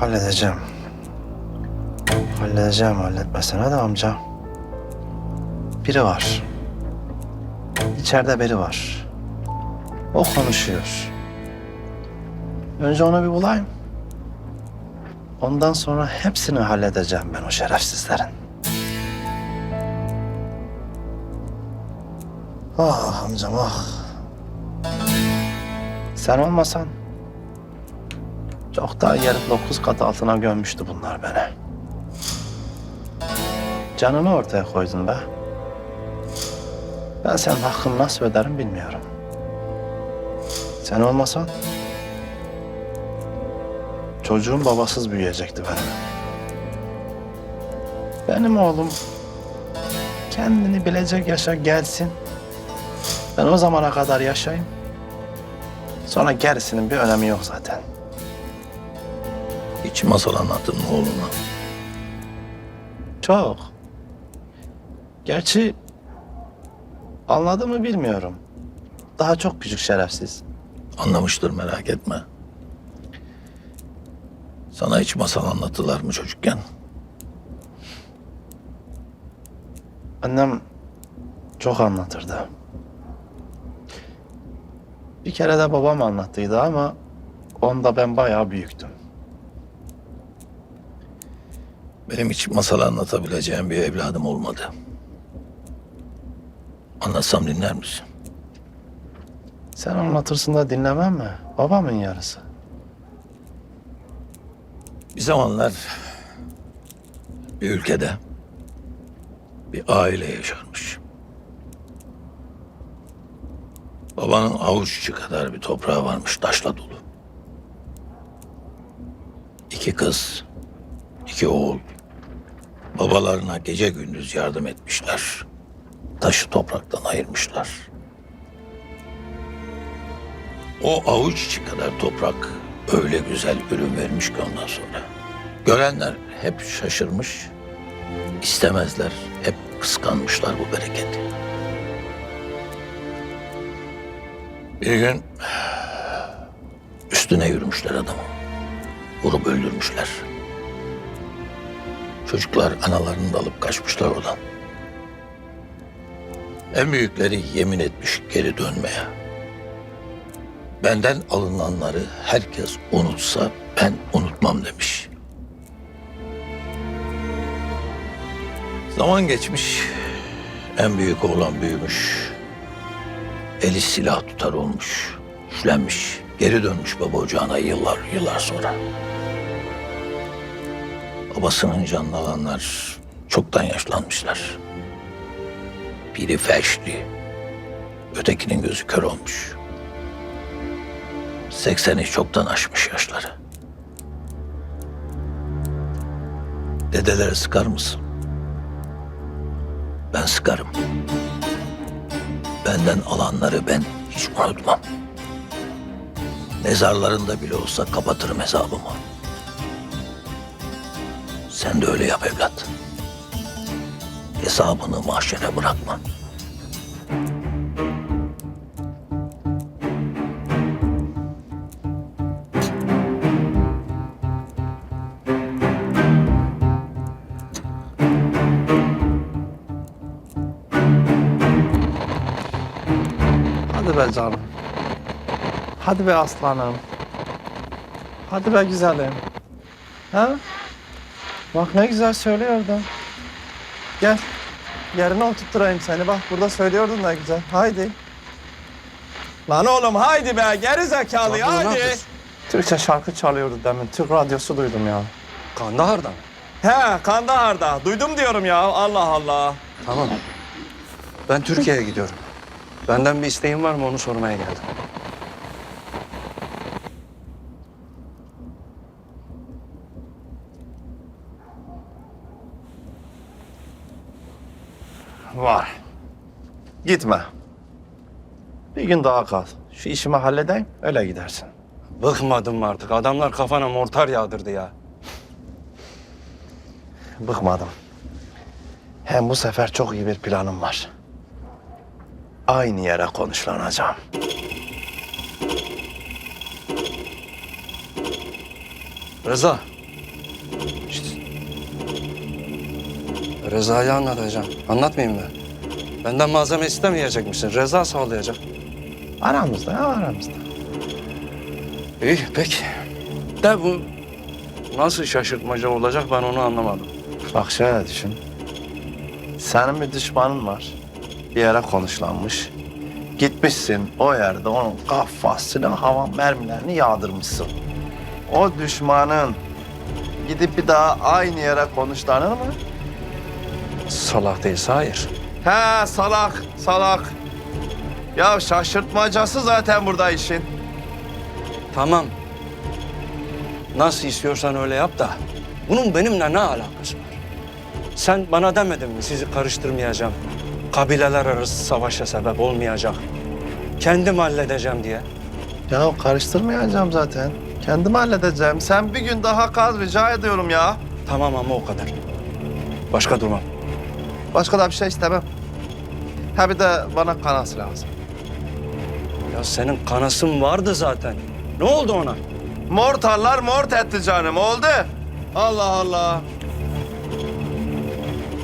Halledeceğim. Halledeceğim halletmesine de amca. Biri var. İçeride biri var. O konuşuyor. Önce onu bir bulayım. Ondan sonra hepsini halledeceğim ben o şerefsizlerin. Ah amcam ah. Sen olmasan çok daha yerin dokuz kat altına gömmüştü bunlar beni. Canını ortaya koydun be. Ben senin hakkını nasıl öderim bilmiyorum. Sen olmasan çocuğum babasız büyüyecekti benim. Benim oğlum kendini bilecek yaşa gelsin. Ben o zamana kadar yaşayayım. Sonra gerisinin bir önemi yok zaten. Hiç masal anlattın mı oğluna? Çok. Gerçi anladı mı bilmiyorum. Daha çok küçük şerefsiz. Anlamıştır merak etme. Sana hiç masal anlattılar mı çocukken? Annem çok anlatırdı. Bir kere de babam anlattıydı ama onda ben bayağı büyüktüm. Benim hiç masal anlatabileceğim bir evladım olmadı. Anlatsam dinler misin? Sen anlatırsın da dinlemem mi? Babamın yarısı. Bir zamanlar bir ülkede bir aile yaşarmış. Babanın avuç içi kadar bir toprağı varmış taşla dolu. İki kız, iki oğul babalarına gece gündüz yardım etmişler. Taşı topraktan ayırmışlar. O avuç içi kadar toprak öyle güzel ürün vermiş ki ondan sonra. Görenler hep şaşırmış, istemezler, hep kıskanmışlar bu bereketi. Bir gün üstüne yürümüşler adamı. Vurup öldürmüşler. Çocuklar analarını da alıp kaçmışlar oradan. En büyükleri yemin etmiş geri dönmeye. Benden alınanları herkes unutsa ben unutmam demiş. Zaman geçmiş. En büyük oğlan büyümüş. Eli silah tutar olmuş. Üflenmiş. Geri dönmüş baba ocağına yıllar yıllar sonra. Babasının canını alanlar çoktan yaşlanmışlar. Biri felçli. Ötekinin gözü kör olmuş. Sekseni çoktan aşmış yaşları. Dedelere sıkar mısın? Ben sıkarım. Benden alanları ben hiç unutmam. Mezarlarında bile olsa kapatırım hesabımı. Sen de öyle yap evlat. Hesabını mahşere bırakma. Hadi be canım. Hadi be aslanım. Hadi be güzelim. Ha? Bak ne güzel söylüyordun. Gel. Yerine oturtturayım seni. Bak burada söylüyordun da güzel. Haydi. Lan oğlum haydi be geri zekalı Lan bunu ne haydi. yapıyorsun? Türkçe şarkı çalıyordu demin. Türk radyosu duydum ya. Kandahar'dan. He Kandahar'da. Duydum diyorum ya. Allah Allah. Tamam. Ben Türkiye'ye gidiyorum. Benden bir isteğin var mı onu sormaya geldim. Gitme. Bir gün daha kal. Şu işimi halledeyim, öyle gidersin. Bıkmadım artık. Adamlar kafana mortar yağdırdı ya. Bıkmadım. Hem bu sefer çok iyi bir planım var. Aynı yere konuşlanacağım. Rıza. Şişt. Rıza'yı anlatacağım. Anlatmayayım mı? Benden malzeme istemeyecek misin? Reza sağlayacak. Aramızda ya aramızda. İyi peki. De bu nasıl şaşırtmaca olacak ben onu anlamadım. Bak şöyle düşün. Senin bir düşmanın var. Bir yere konuşlanmış. Gitmişsin o yerde onun kafasına hava mermilerini yağdırmışsın. O düşmanın gidip bir daha aynı yere konuşlanır mı? Salak değilse hayır. He salak salak. Ya şaşırtmacası zaten burada işin. Tamam. Nasıl istiyorsan öyle yap da bunun benimle ne alakası var? Sen bana demedin mi sizi karıştırmayacağım? Kabileler arası savaşa sebep olmayacak. Kendim halledeceğim diye. Ya karıştırmayacağım zaten. Kendim halledeceğim. Sen bir gün daha kaz rica ediyorum ya. Tamam ama o kadar. Başka durmam. Başka da bir şey istemem. Ha bir de bana kanası lazım. Ya senin kanasın vardı zaten. Ne oldu ona? Mortarlar mort etti canım oldu. Allah Allah.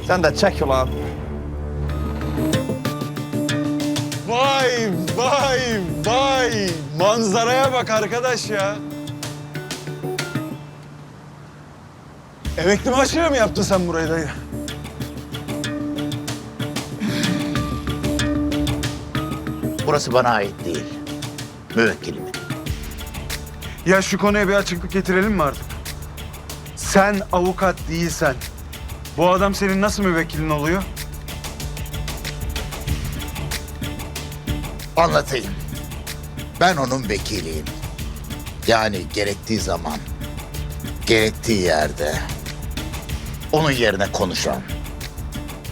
Sen de çek ulan. Vay vay vay manzaraya bak arkadaş ya. Emekli maaşıyla mı yaptın sen burayı dayı? Burası bana ait değil. Müvekkilimin. Ya şu konuya bir açıklık getirelim mi artık? Sen avukat değilsen bu adam senin nasıl müvekkilin oluyor? Anlatayım. Ben onun vekiliyim. Yani gerektiği zaman, gerektiği yerde onun yerine konuşan,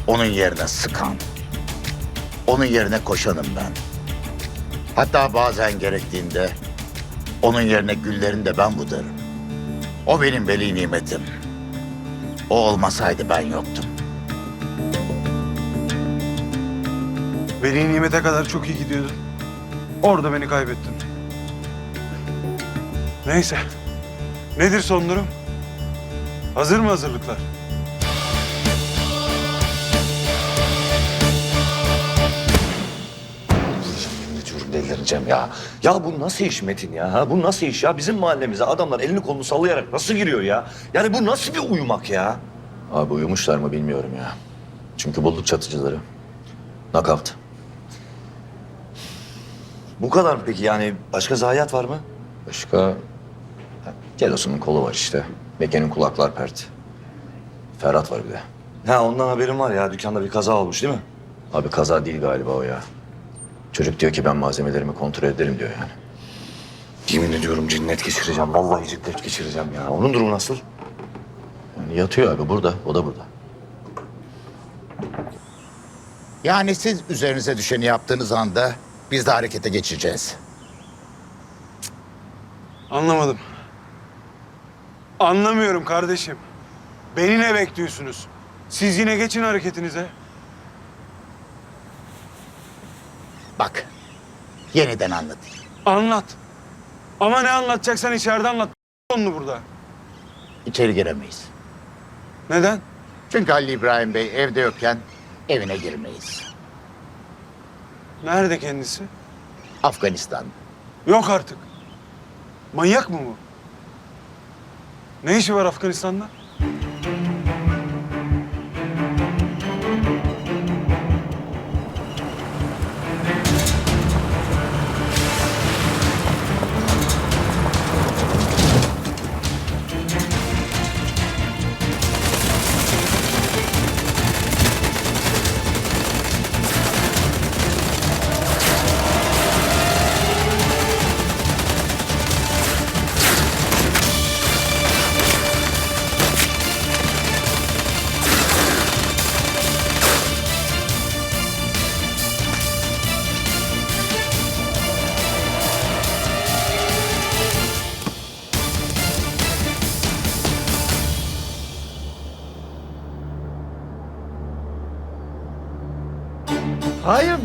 onun yerine sıkan, onun yerine koşanım ben. Hatta bazen gerektiğinde onun yerine güllerini de ben budarım. O benim veli nimetim. O olmasaydı ben yoktum. Veli nimete kadar çok iyi gidiyordun. Orada beni kaybettin. Neyse. Nedir son durum? Hazır mı hazırlıklar? Delireceğim ya. Ya bu nasıl iş Metin ya? Ha? Bu nasıl iş ya? Bizim mahallemize adamlar elini kolunu sallayarak nasıl giriyor ya? Yani bu nasıl bir uyumak ya? Abi uyumuşlar mı bilmiyorum ya. Çünkü bulduk çatıcıları. Knockout. Bu kadar mı peki yani? Başka zayiat var mı? Başka... Gelos'un kolu var işte. Meke'nin kulaklar pert. Ferhat var bir de. Ha ondan haberim var ya. Dükkanda bir kaza olmuş değil mi? Abi kaza değil galiba o ya. Çocuk diyor ki ben malzemelerimi kontrol ederim diyor yani. Yemin ediyorum cinnet geçireceğim. Vallahi cinnet geçireceğim ya. Onun durumu nasıl? yani yatıyor abi burada, o da burada. Yani siz üzerinize düşeni yaptığınız anda biz de harekete geçeceğiz. Anlamadım. Anlamıyorum kardeşim. Beni ne bekliyorsunuz? Siz yine geçin hareketinize. Bak, yeniden anlatayım. Anlat. Ama ne anlatacaksan içeride anlat. Onu burada. İçeri giremeyiz. Neden? Çünkü Halil İbrahim Bey evde yokken evine girmeyiz. Nerede kendisi? Afganistan. Yok artık. Manyak mı bu? Ne işi var Afganistan'da?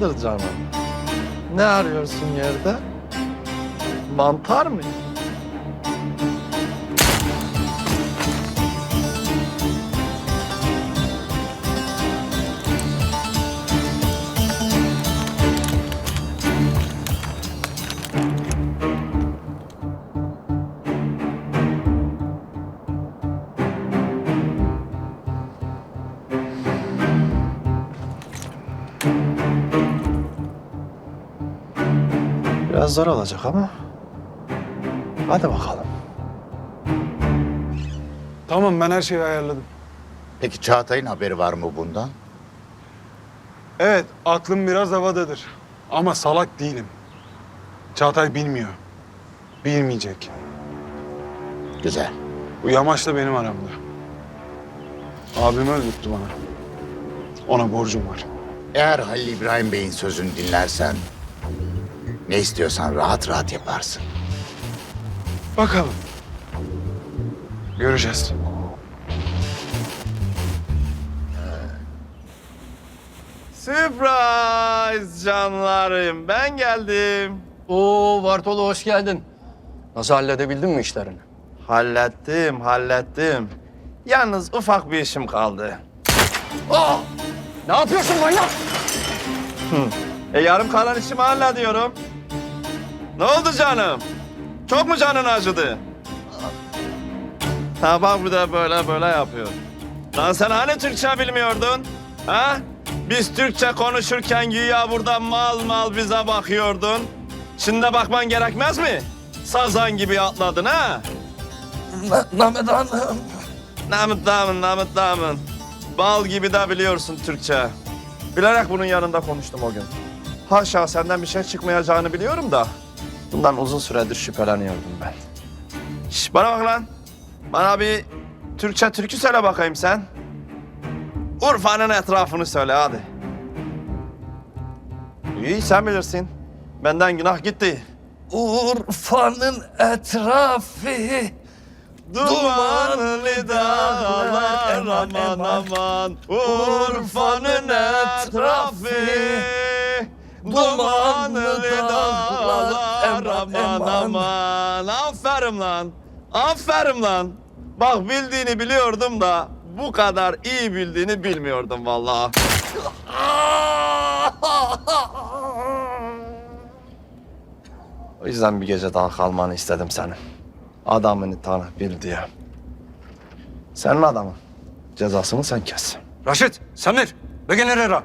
Hayırdır? Ne arıyorsun yerde? Mantar mı? Biraz zor olacak ama. Hadi bakalım. Tamam ben her şeyi ayarladım. Peki Çağatay'ın haberi var mı bundan? Evet aklım biraz havadadır. Ama salak değilim. Çağatay bilmiyor. Bilmeyecek. Güzel. Bu yamaç da benim aramda. Abimi öldürttü bana. Ona borcum var. Eğer Halil İbrahim Bey'in sözünü dinlersen... ...ne istiyorsan rahat rahat yaparsın. Bakalım. Göreceğiz. Surprise canlarım. Ben geldim. Oo Bartolo hoş geldin. Nasıl halledebildin mi işlerini? Hallettim, hallettim. Yalnız ufak bir işim kaldı. Ne yapıyorsun manyak? E yarım kalan işimi hallediyorum. Ne oldu canım? Çok mu canın acıdı? Ha bak bu da böyle böyle yapıyor. Lan sen hani Türkçe bilmiyordun? Ha? Biz Türkçe konuşurken güya burada mal mal bize bakıyordun. Şimdi bakman gerekmez mi? Sazan gibi atladın ha? Mehmet Hanım. Namıt namıt. Bal gibi de biliyorsun Türkçe. Bilerek bunun yanında konuştum o gün. Haşa senden bir şey çıkmayacağını biliyorum da. Bundan uzun süredir şüpheleniyordum ben. Şş, bana bak lan. Bana bir Türkçe türkü söyle bakayım sen. Urfa'nın etrafını söyle hadi. İyi sen bilirsin. Benden günah gitti. Urfa'nın etrafı. Dumanlı dağlar aman aman Urfa'nın etrafı Dumanlı dağlar aman aman Aferin lan Aferin lan Bak bildiğini biliyordum da bu kadar iyi bildiğini bilmiyordum vallahi. O yüzden bir gece daha kalmanı istedim senin. Adamını tanı, bil diye. Senin adamın. Cezasını sen kes. Raşit, Samir, Begen Herrera.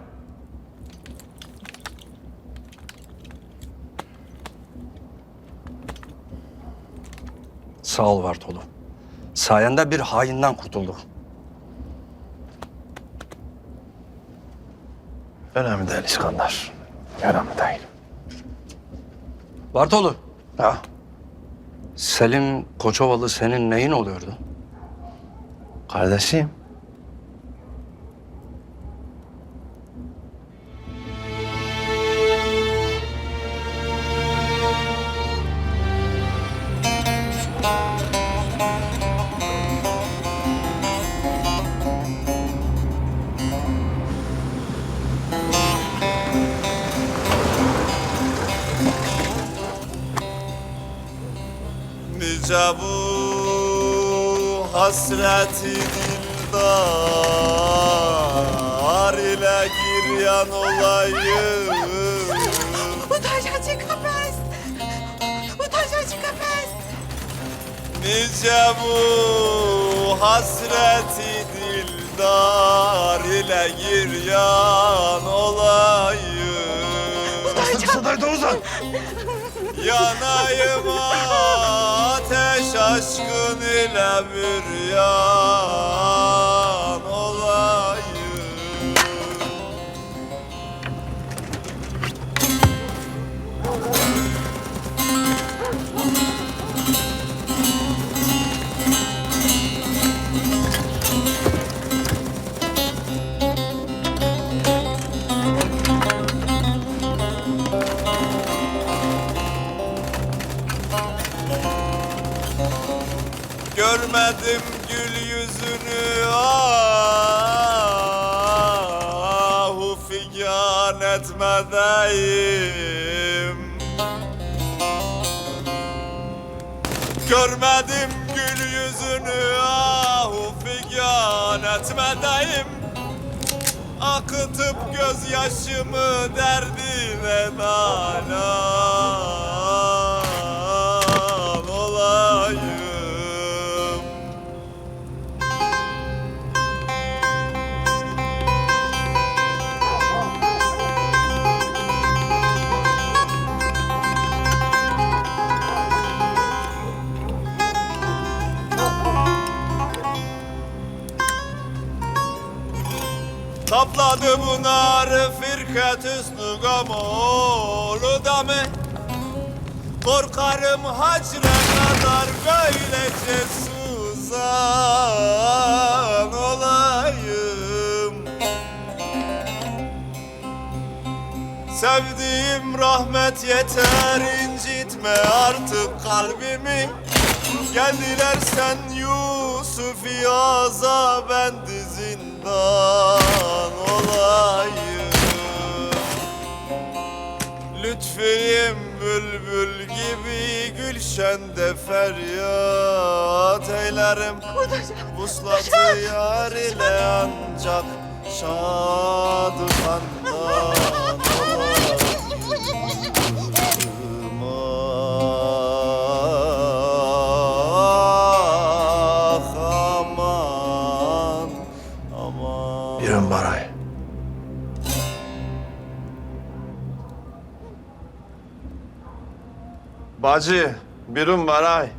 Sağ ol Bartolo. Sayende bir hainden kurtulduk. Önemli değil İskandar. Önemli değil. Bartolo, Ha? Selim Koçovalı senin neyin oluyordu? Kardeşim. Nice bu hasreti dildar ile giryan olayım Utangaçı kapaz. Utangaçı kapaz. Nice bu hasreti dildar ile giryan olayım Yanayım ateş aşkın ile büryan Görmedim gül yüzünü. Ahu figan etmedeyim Görmedim gül yüzünü. Ahu figan etmedeyim Akıtıp gözyaşımı derdine nalan Topladı bunları firkat üstü gamolu da mı? Korkarım hacre kadar böylece suzan olayım Sevdiğim rahmet yeter incitme artık kalbimi Geldiler sen Yusuf yaza ben zindan olayım. Lütfeyim bülbül gibi gülşende feryat eylerim. Vuslatı yar ile ancak şadıkandan Bacı, birim Baray.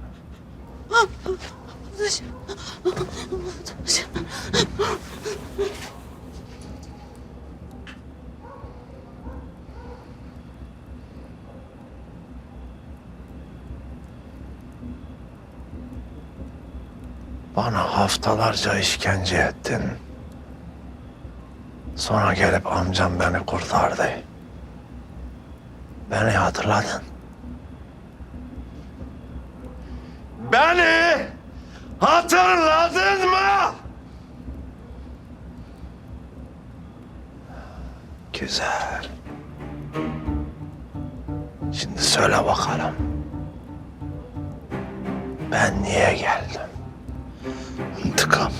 Bana haftalarca işkence ettin. Sonra gelip amcam beni kurtardı. Beni hatırladın. Beni hatırladın mı? Güzel. Şimdi söyle bakalım. Ben niye geldim? İntikam.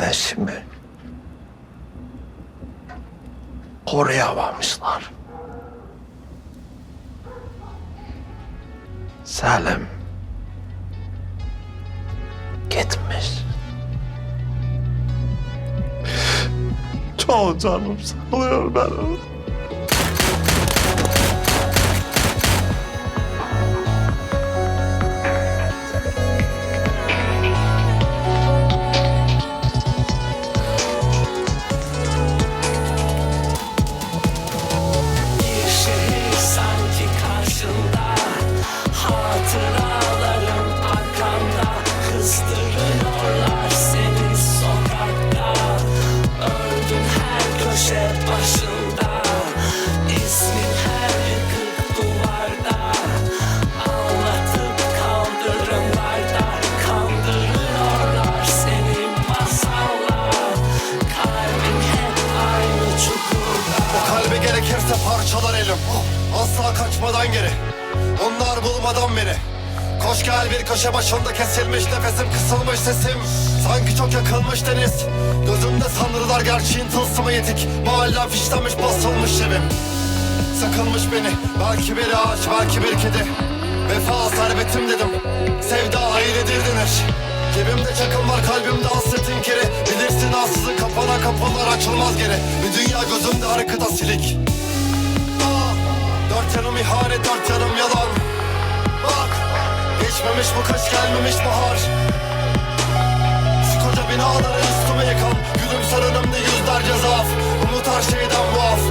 Kardeşimi koruyamamışlar. Selim gitmiş. Çok canım sıkılıyor benim. Başında kesilmiş nefesim kısılmış sesim. Sanki çok yakılmış deniz. Gözümde sanrılar gerçeğin tılsımı yetik Mahallem fişlenmiş basılmış evim. Sakılmış beni Belki bir ağaç belki bir kedi. Vefa servetim dedim Sevda ailedir denir. Cebimde çakım var kalbimde hasretin kiri. Bilirsin ansızın kapana kapılar açılmaz geri. Bir dünya gözümde arkada silik. Ah, Dört yanım ihanet dört yanım yalan Geçmemiş bu kış gelmemiş bahar. Şu koca binaları üstüme yıkan Gülümser önümde yüzlerce zaaf Umut her şeyden muaf.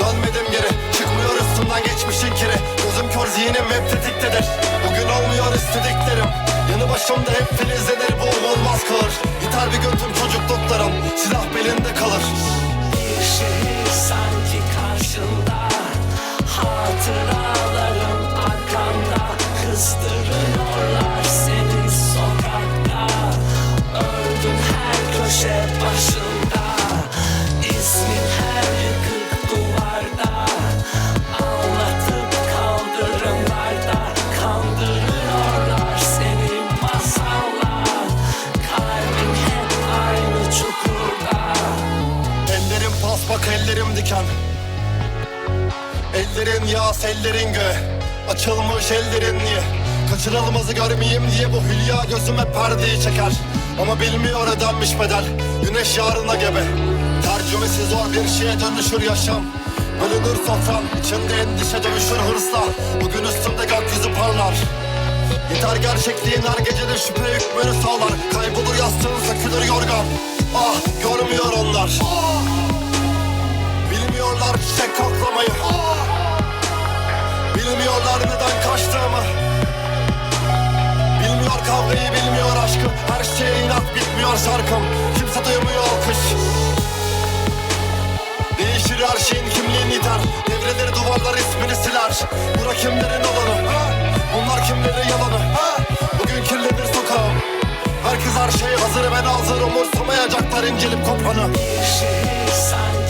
Dönmedim geri. Çıkmıyor üstümden geçmişin kiri. Gözüm kör zihnim hep tetiktedir. Bugün olmuyor istediklerim. Yanı başımda hep filizlenir bu olmaz kalır Biter bir gün tüm çocukluklarım. Silah belinde kalır. Bir şehir sanki karşında Hatıralarım hülya gözüme perdeyi çeker. Ama bilmiyor ödenmiş bedel. Güneş yarına gebe. Tercümesi zor bir şeye dönüşür yaşam. Bölünür sofran içinde endişe dövüşür hırsla. Bugün üstümde gökyüzü parlar. Yeter gerçekliğin her gecede şüphe hükmünü sağlar. Kaybolur yastığın sökülür yorgan. Ah görmüyor onlar. Bilmiyorlar çiçek koklamayı Bilmiyorlar neden kaçtığımı Bilmiyor kavgayı bilmiyor aşkı Her şeye inat bitmiyor şarkım. Kimse duymuyor alkış Değişir her şeyin kimliğini iter. Devrilir duvarlar ismini siler. Bura kimlerin alanı ha? Bunlar kimlerin yalanı? Ha? Bugün kirlenir sokağım. Herkes her şeye hazır. Ben hazır Umursamayacaklar incelip kopanı. Bir şehir sanki